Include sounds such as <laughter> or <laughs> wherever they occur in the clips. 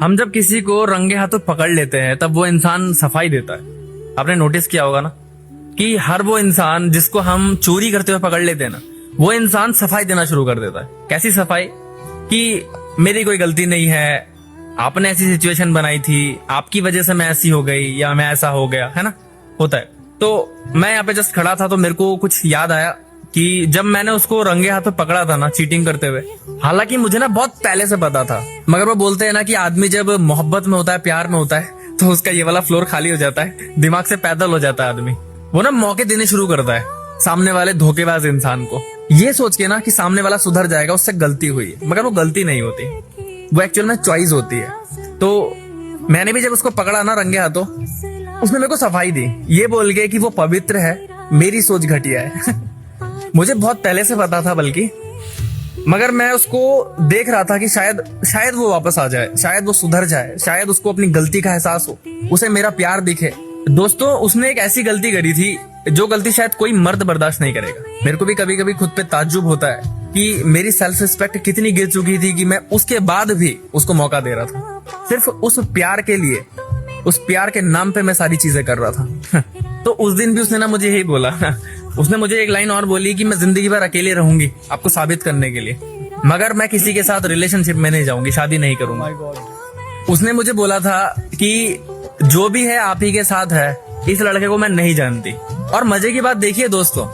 हम जब किसी को रंगे हाथों पकड़ लेते हैं, तब वो इंसान सफ़ाई देता है। आपने नोटिस किया होगा ना? कि हर वो इंसान जिसको हम चोरी करते हुए पकड़ लेते हैं ना, वो इंसान सफ़ाई देना शुरू कर देता है। कैसी सफ़ाई? कि मेरी कोई गलती नहीं है, आपने ऐसी सिचुएशन बनाई थी, आपकी वजह से मैं ऐसी हो गई, या मैं ऐसा हो गया, है ना? होता है। तो मैं यहाँ पे जस्ट खड़ा था तो मेरे को कुछ याद आया। कि जब मैंने उसको रंगे हाथ पे पकड़ा था ना चीटिंग करते हुए, हालाँकि मुझे ना बहुत पहले से पता था, मगर वो बोलते हैं ना कि आदमी जब मोहब्बत में होता है, प्यार में होता है तो उसका ये वाला फ्लोर खाली हो जाता है, दिमाग से पैदल हो जाता है आदमी। वो ना मौके देने शुरू करता है, सामने वाले धोखेबाज इंसान को। ये सोच के ना कि सामने वाला सुधर जाएगा, उससे गलती हुई, मगर वो गलती नहीं होती। वो एक्चुअल में चॉइस होती है। तो मैंने भी जब उसको पकड़ा ना रंगे हाथों, उसने मेरे को सफ़ाई दी। ये बोल के कि वो पवित्र है, मेरी सोच घटिया है। <laughs> मुझे बहुत पहले से पता था बल्कि। मगर मैं उसको देख रहा था कि शायद शायद वो वापस आ जाए, शायद वो सुधर जाए, शायद उसको अपनी गलती का एहसास हो, उसे मेरा प्यार दिखे। दोस्तों, उसने एक ऐसी गलती करी थी, जो गलती शायद कोई मर्द बर्दाश्त नहीं करेगा। मेरे को भी कभी कभी खुद पे ताज्जुब होता है कि मेरी सेल्फ रिस्पेक्ट कितनी गिर चुकी थी कि मैं उसके बाद भी उसको मौका दे रहा था। सिर्फ़ उस प्यार के लिए, उस प्यार के नाम पे मैं सारी चीज़ें कर रहा था। <laughs> तो उस दिन भी उसने ना मुझे यही बोला। <laughs> उसने मुझे एक लाइन और बोली कि मैं ज़िंदगी भर अकेले रहूँगी आपको साबित करने के लिए। मगर मैं किसी के साथ रिलेशनशिप में नहीं जाऊँगी शादी नहीं करूँगा। उसने मुझे बोला था कि जो भी है आप ही के साथ है इस लड़के को मैं नहीं जानती। और मज़े की बात देखिए दोस्तों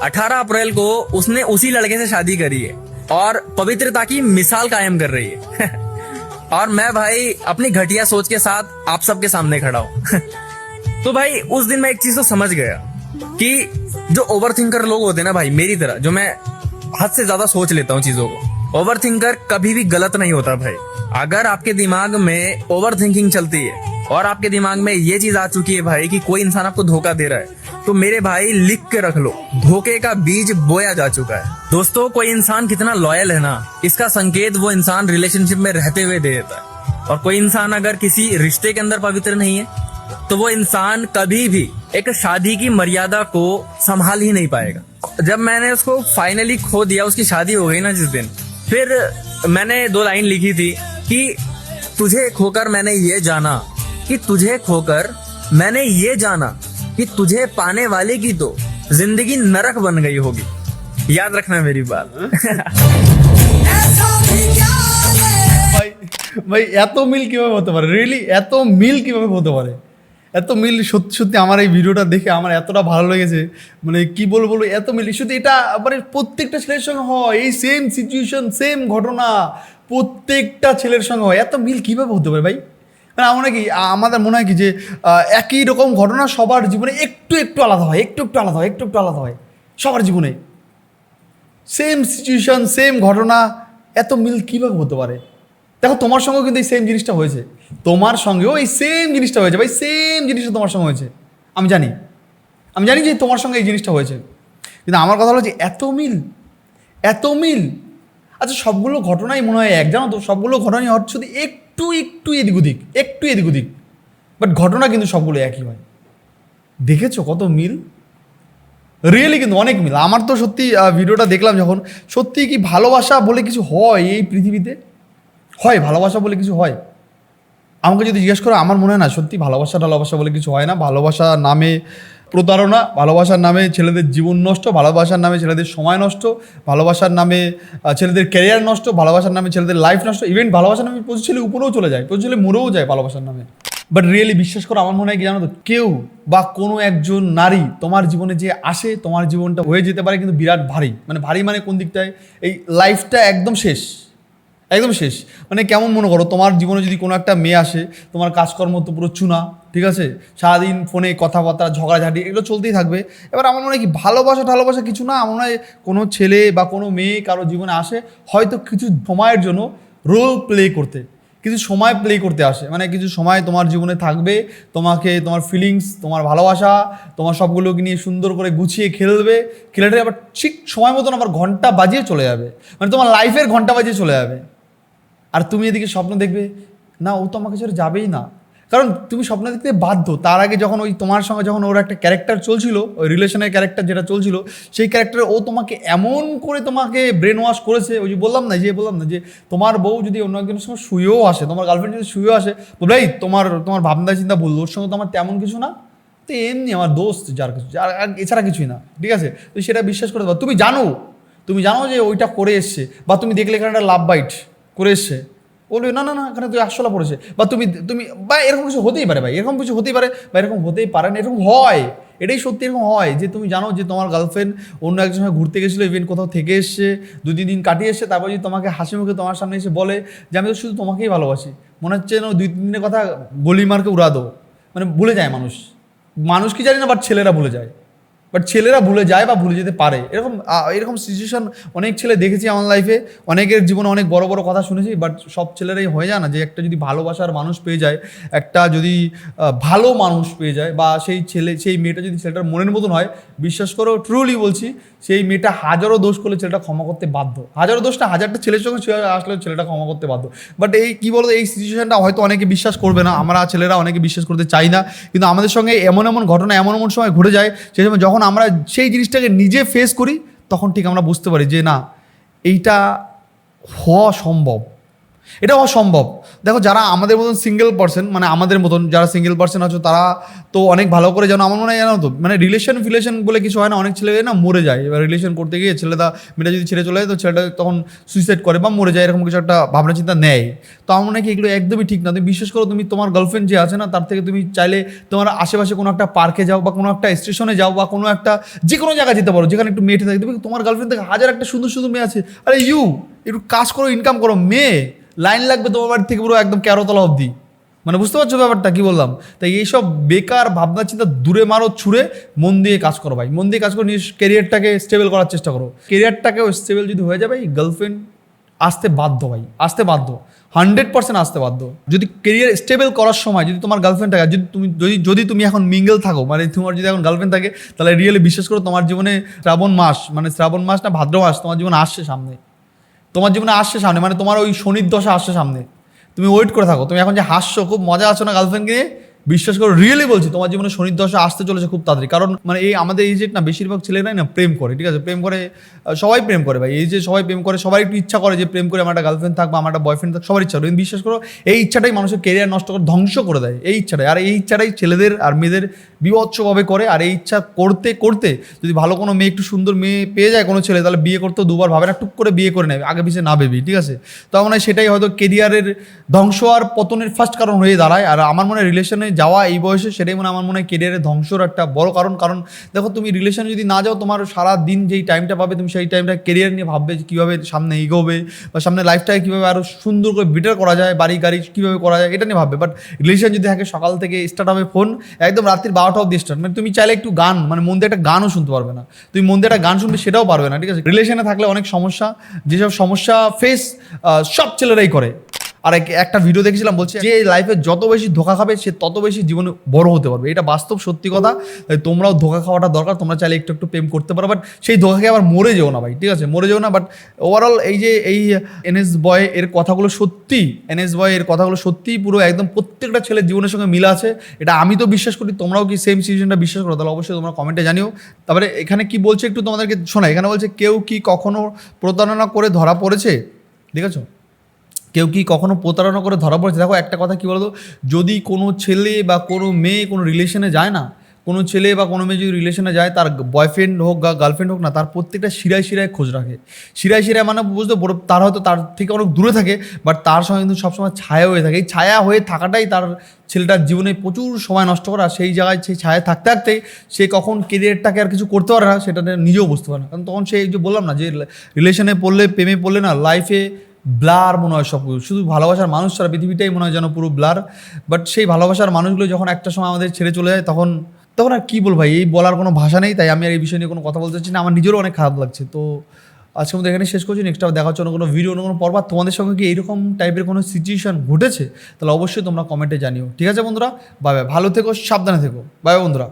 18 अप्रैल को उसने उसी लड़के से शादी करी है और पवित्रता की मिसाल कायम कर रही है। <laughs> और मैं भाई अपनी घटिया सोच के साथ आप सबके सामने खड़ा हूँ। <laughs> तो भाई उस दिन मैं एक चीज़ तो समझ गया कि जो ओवर थिंकर लोग होते हैं ना भाई, मेरी तरह, जो मैं हद से ज़्यादा सोच लेता हूँ चीज़ों को। ओवर थिंकर कभी भी गलत नहीं होता भाई। अगर आपके दिमाग में ओवर थिंकिंग चलती है, और आपके दिमाग में ये चीज़ आ चुकी है भाई कि कोई इंसान आपको धोखा दे रहा है तो मेरे भाई लिख के रख लो, धोखे का बीज बोया जा चुका है। दोस्तों, कोई इंसान कितना लॉयल है ना, इसका संकेत वो इंसान रिलेशनशिप में रहते हुए दे देता है। और कोई इंसान अगर किसी रिश्ते के अंदर पवित्र नहीं है तो वो इंसान कभी भी एक शादी की मर्यादा को संभाल ही नहीं पाएगा जब मैंने उसको फाइनली खो दिया उसकी शादी हो गई ना जिस दिन फिर मैंने दो लाइन लिखी थी कि तुझे खोकर मैंने ये जाना कि तुझे खोकर मैंने ये जाना कि तुझे पाने वाले की तो जिंदगी नरक बन गई होगी याद रखना मेरी बात ভাই ভাই এত মিল কিভাবে হতে পারে রিয়েলি এত মিল কিভাবে হতে পারে এত মিল, সত্যি সত্যি আমার এই ভিডিওটা দেখে আমার এতটা ভালো লেগেছে। মানে কি বলব বলব এত মিল শুধু এটা মানে প্রত্যেকটা ছেলের সঙ্গে হয়, এই সেম সিচুয়েশন সেম ঘটনা, প্রত্যেকটা ছেলের সঙ্গে হয়। এত মিল কীভাবে হতে পারে ভাই? মানে আমরা কি, আমাদের মনে হয় কি যে একই রকম ঘটনা সবার জীবনে একটু একটু আলাদা হয়, একটু একটু আলাদা হয়, একটু একটু আলাদা হয়, সবার জীবনে। সেম সিচুয়েশন সেম ঘটনা, এত মিল কীভাবে হতে পারে? দেখো, তোমার সঙ্গেও কিন্তু এই সেম জিনিসটা হয়েছে। তোমার সঙ্গেও এই সেম জিনিসটা হয়েছে। ভাই সেম জিনিসটা তোমার সঙ্গে হয়েছে। আমি জানি। আমি জানি যে তোমার সঙ্গে এই জিনিসটা হয়েছে। কিন্তু আমার কথা হলো যে এত মিল এত মিল। আচ্ছা সবগুলো ঘটনাই মনে হয় এক, জানো তো? সবগুলো ঘটনাই হচ্ছে শুধু একটু একটু এদিক ওদিক, একটু এদিক ওদিক। বাট ঘটনা কিন্তু সবগুলো একই হয়। দেখেছ কত মিল? রিয়েলি কিন্তু অনেক মিল। আমার তো সত্যি ভিডিওটা দেখলাম যখন। সত্যি কি ভালোবাসা বলে কিছু হয় এই পৃথিবীতে? হয়, ভালোবাসা বলে কিছু হয়? আমাকে যদি জিজ্ঞেস করো, আমার মনে হয় না, সত্যি ভালোবাসা, টালোবাসা বলে কিছু হয় না। ভালোবাসা নামে প্রতারণা, ভালোবাসার নামে ছেলেদের জীবন নষ্ট, ভালোবাসার নামে ছেলেদের সময় নষ্ট, ভালোবাসার নামে ছেলেদের ক্যারিয়ার নষ্ট, ভালোবাসার নামে ছেলেদের লাইফ নষ্ট ইভেন ভালোবাসার নামে প্রচুর ছেলে উপরেও চলে যায়, প্রচুর ছেলে মরেও যায় ভালোবাসার নামে। বাট রিয়েলি বিশ্বাস করো, আমার মনে হয় কি জানো তো, কেউ বা কোনো একজন নারী তোমার জীবনে যে আসে, তোমার জীবনটা হয়ে যেতে পারে, কিন্তু বিরাট ভারী। মানে ভারী মানে কোন দিকটায়? এই লাইফটা একদম শেষ। একদম শেষ। মানে কেমন মনে করো, তোমার জীবনে যদি কোনো একটা মেয়ে আসে, তোমার কাজকর্ম তো পুরো চুনা, ঠিক আছে? সারাদিন ফোনে কথাবার্তা, ঝগড়াঝাটি, এগুলো চলতেই থাকবে। এবার আমার মনে হয় কি, ভালোবাসা টালোবাসা কিছু না, আমার মনে হয় কোনো ছেলে বা কোনো মেয়ে কারও জীবনে আসে, হয়তো কিছু সময়ের জন্য রোল প্লে করতে, কিছু সময় প্লে করতে আসে। মানে কিছু সময় তোমার জীবনে থাকবে, তোমাকে, তোমার ফিলিংস তোমার ভালোবাসা, তোমার সবগুলোকে নিয়ে সুন্দর করে গুছিয়ে খেলবে খেলেটে আবার ঠিক সময় মতন আবার ঘণ্টা বাজিয়ে চলে যাবে। মানে তোমার লাইফের ঘণ্টা বাজিয়ে চলে যাবে। আর তুমি এদিকে স্বপ্ন দেখবে, না, ও তো আমাকে ছেড়ে যাবেই না। কারণ তুমি স্বপ্ন দেখতে বাধ্য। তার আগে যখন ওই তোমার সঙ্গে যখন ওর একটা ক্যারেক্টার চলছিল, ওই রিলেশনের ক্যারেক্টার যেটা চলছিল, সেই ক্যারেক্টারে ও তোমাকে এমন করে তোমাকে ব্রেন ওয়াশ করেছে, ওই যে বললাম না, যে বললাম না, যে তোমার বউ যদি অন্য একজনের সঙ্গে শুয়েও আসে, তোমার গার্লফ্রেন্ড যদি শুয়েও আসে, বলবে, এই, তোমার তোমার ভাবনা চিন্তা বলল ওর সঙ্গে তো আমার তেমন কিছু না। তো এমনি আমার দোস্ত যার কিছু যার এছাড়া কিছুই না, ঠিক আছে? তো সেটা বিশ্বাস করে দেবো তুমি জানো তুমি জানো যে ওইটা করে এসছে, বা তুমি দেখলে এখানে একটা লাভ বাইট করে এসছে বলবে, না না না, এখানে তুই আসলা পড়েছে। বা তুমি তুমি, বা এরকম কিছু হতেই পারে ভাই, এরকম কিছু হতেই পারে বা এরকম হতেই পারে না, এরকম হয়। এটাই সত্যি এরকম হয় যে তুমি জানো যে তোমার গার্লফ্রেন্ড অন্য একজন সঙ্গে ঘুরতে গেছিল ইভেন কোথাও থেকে এসছে, দু, তিন দিন কাটিয়ে এসছে, তারপর যদি তোমাকে হাসি মুখে তোমার সামনে এসে বলে যে, আমি তো শুধু তোমাকেই ভালোবাসি। মনে হচ্ছে যেন দুই, তিন দিনের কথা গলি মার্কে উড়া দো মানে ভুলে যায় মানুষ। মানুষ কি জানি না বাট ছেলেরা ভুলে যায়। বাট ছেলেরা ভুলে যায় বা ভুলে যেতে পারে। এরকম এরকম সিচুয়েশন অনেক ছেলে দেখেছি আমার লাইফে অনেকের জীবনে অনেক বড় বড় কথা শুনেছি বাট সব ছেলেরাই হয়ে যায় না যে একটা যদি ভালোবাসার মানুষ পেয়ে যায়, একটা যদি ভালো মানুষ পেয়ে যায় বা সেই ছেলে, সেই মেয়েটা যদি ছেলেটার মনের মতন হয়, বিশ্বাস করো ট্রুলি বলছি সেই মেয়েটা হাজারো দোষ করলে ছেলেটা ক্ষমা করতে বাধ্য। হাজারো দোষটা, হাজারটা ছেলের সঙ্গে আসলে ছেলেটা ক্ষমা করতে বাধ্য। বাট এই কী বলতো, এই সিচুয়েশনটা হয়তো অনেকে বিশ্বাস করবে না। আমরা ছেলেরা অনেকে বিশ্বাস করতে চাই না। কিন্তু আমাদের সঙ্গে এমন এমন ঘটনা, এমন এমন সময় ঘটে যায়, সেই সময় যখন আমরা সেই জিনিসটাকে নিজে ফেস করি, তখন ঠিক আমরা বুঝতে পারি যে না, এইটা হওয়া সম্ভব। এটা হওয়া সম্ভব দেখো, যারা আমাদের মতন সিঙ্গেল পার্সন মানে আমাদের মতন যারা সিঙ্গেল পার্সন আছো, তারা তো অনেক ভালো করে জানো। আমার মনে হয় জানো তো মানে রিলেশন ফিলেশন বলে কিছু হয় না। অনেক ছেলে না মরে যায়। এবার রিলেশন করতে গিয়ে ছেলেটা, মেয়েটা যদি ছেড়ে চলে যায়, তো ছেলেটা তখন সুইসাইড করে বা মরে যায়, এরকম কিছু একটা ভাবনা চিন্তা নেয়। তো আমার মনে হয় এগুলো একদমই ঠিক না। তুমি বিশ্বাস করো, তুমি তোমার গার্লফ্রেন্ড যে আছে না, তার থেকে তুমি চাইলে তোমার আশেপাশে কোনো একটা পার্কে যাও বা কোনো একটা স্টেশনে যাও বা কোনো একটা যে কোনো জায়গায় যেতে পারো, যেখানে একটু মেয়েটে থাকে। তুমি তোমার গার্লফ্রেন্ড থেকে হাজার একটা সুন্দর সুন্দর মেয়ে আছে। আরে ইউ একটু কাজ করো ইনকাম করো, মেয়ে। লাইন লাগবে তোমার বাড়ি থেকে পুরো একদম ক্যারোতলা অবধি। মানে বুঝতে পারছ ব্যাপারটা? কি বললাম? তাই এইসব বেকার ভাবনা চিন্তা দূরে মারো, ছুঁড়ে মন দিয়ে কাজ করো ভাই। মন দিয়ে কাজ করো নিজ কেরিয়ারটাকে স্টেবল করার চেষ্টা করো। কেরিয়ারটাকেও স্টেবল যদি হয়ে যাবে গার্লফ্রেন্ড আসতে বাধ্য ভাই, আসতে বাধ্য। হান্ড্রেড পার্সেন্ট আসতে বাধ্য। যদি কেরিয়ার স্টেবল করার সময় যদি তোমার গার্লফ্রেন্ড থাকে যদি তুমি, যদি যদি তুমি এখন মিঙ্গেল থাকো মানে তোমার যদি এখন গার্লফ্রেন্ড থাকে, তাহলে রিয়েলি বিশ্বাস করো তোমার জীবনে শ্রাবণ মাস মানে শ্রাবণ মাস না, ভাদ্র মাস তোমার জীবনে আসছে সামনে। তোমার জীবনে আসছে সামনে মানে তোমার ওই শনির দশা আসছে সামনে। তুমি ওয়েট করে থাকো, তুমি এখন যে হাসছো, খুব মজা আছো না গার্লফ্রেন্ডকে নিয়ে? বিশ্বাস করো রিয়েলি বলছি, তোমার জীবনে শনির দশা আসতে চলেছে খুব তাড়াতাড়ি। কারণ মানে এই আমাদের এই যে না, বেশিরভাগ ছেলেরাই না প্রেম করে, ঠিক আছে? প্রেম করে সবাই প্রেম করে ভাই। এই যে সবাই প্রেম করে, সবাই একটু ইচ্ছা করে যে প্রেম করে আমার একটা গার্লফ্রেন্ড থাকবে আমার একটা বয়ফ্রেন্ড থাকবে সবার ইচ্ছা করে। কিন্তু বিশ্বাস করো, এই ইচ্ছাটাই মানুষের কেরিয়ার নষ্ট করে, ধ্বংস করে দেয়। এই ইচ্ছাটাই। আর এই ইচ্ছাটাই ছেলেদের আর মেয়েদের বিভৎসভাবে করে। আর এই ইচ্ছা করতে করতে যদি ভালো কোনো মেয়ে, একটু সুন্দর মেয়ে পেয়ে যায় কোনো ছেলে, তাহলে বিয়ে করতেও দুবার ভাবে না, টুক করে বিয়ে করে নেবে আগে পিছিয়ে না ভেবি ঠিক আছে? তো মনে হয় সেটাই হয়তো কেরিয়ারের ধ্বংস আর পতনের ফার্স্ট কারণ হয়ে দাঁড়ায়। আর আমার মনে রিলেশনে যাওয়া এই বয়সে সেটাই মনে আমার মনে হয় কেরিয়ারের ধ্বংসর একটা বড় কারণ। কারণ দেখো তুমি রিলেশনে যদি না যাও, তোমার সারা দিন যেই টাইমটা পাবে, তুমি সেই টাইমটা কেরিয়ার নিয়ে ভাববে যে কীভাবে সামনে এগোবে বা সামনে লাইফটাকে কীভাবে আরও সুন্দর করে বেটার করা যায়, বাড়ি গাড়ি কীভাবে করা যায়, এটা নিয়ে ভাববে। বাট রিলেশন যদি থাকে সকাল থেকে স্টার্ট হবে ফোন একদম রাত্রির বারোটা অব্দি স্টার্ট মানে তুমি চাইলে একটু গান মানে মন একটা গানও শুনতে পারবে না। তুমি মন একটা গান শুনবে সেটাও পারবে না, ঠিক আছে? রিলেশনে থাকলে অনেক সমস্যা, যেসব সমস্যা ফেস সব ছেলেরাই করে। আর এক- একটা ভিডিও দেখেছিলাম, বলছে যে লাইফে যত বেশি ধোকা খাবে, সে তত বেশি জীবনে বড় হতে পারবে। এটা বাস্তব সত্যি কথা। তোমরাও ধোকা খাওয়াটা দরকার, তোমরা চাইলে একটু একটু প্রেম করতে পারো। বাট সেই ধোকাকে আবার মরে যেও না ভাই, ঠিক আছে? মরে যেও না বাট ওভারঅল এই যে এই এনএস বয় এর কথাগুলো সত্যি এনএস বয় এর কথাগুলো সত্যি পুরো একদম প্রত্যেকটা ছেলের জীবনের সঙ্গে মিল আছে। এটা আমি তো বিশ্বাস করি, তোমরাও কি সেম সিচুয়েশনটা বিশ্বাস করো? তাহলে অবশ্যই তোমরা কমেন্টে জানিও। তারপরে এখানে কি বলছে একটু তোমাদেরকে শোনা এখানে বলছে, কেউ কি কখনো প্রতারণা করে ধরা পড়েছে? ঠিক আছে? কেউ কি কখনো প্রতারণা করে ধরা পড়েছে? দেখো, একটা কথা কি বলতো? যদি কোনো ছেলে বা কোনো মেয়ে কোনো রিলেশনে যায় না, কোনো ছেলে বা কোনো মেয়ে যদি রিলেশনে যায়, তার বয়ফ্রেন্ড হোক বা গার্লফ্রেন্ড হোক না, তার প্রত্যেকটা শিরায় শিরায় খোঁজ রাখে। শিরায় শিরায় মানে বুঝতে বড়, তার হয়তো তার থেকে অনেক দূরে থাকে বাট তার সঙ্গে কিন্তু সবসময় ছায়া হয়ে থাকে। এই ছায়া হয়ে থাকাটাই তার ছেলেটার জীবনে প্রচুর সময় নষ্ট করা সেই জায়গায় সেই ছায়া থাকতে থাকতে সে কখন কেরিয়ারটাকে আর কিছু করতে পারে না, সেটা নিজেও বুঝতে পারে না। কারণ তখন সে যে বললাম না যে রিলেশনে পড়লে, প্রেমে পড়লে না লাইফে ব্লার মনে হয় সব। শুধু ভালোবাসার মানুষ ছাড়া পৃথিবীটাই মনে হয় যেন পুরো ব্লার। বাট সেই ভালোবাসার মানুষগুলো যখন একটা সময় আমাদের ছেড়ে চলে যায়, তখন তখন আর কী বলব ভাই? এই বলার কোনো ভাষা নেই, তাই আমি আর এই বিষয় নিয়ে কোনো কথা বলতে চাচ্ছি না। আমার নিজেরও অনেক খারাপ লাগছে। তো আজকে মধ্যে এখানে শেষ করছি। নেক্সট দেখা হচ্ছে কোনো ভিডিও অন্য কোনো পর্ব। তোমাদের সঙ্গে কি এইরকম টাইপের কোনো সিচুয়েশন ঘটেছে? তাহলে অবশ্যই তোমরা কমেন্টে জানিও। ঠিক আছে বন্ধুরা? বাই ভালো থেকো, সাবধানে থেকো। বাই বন্ধুরা।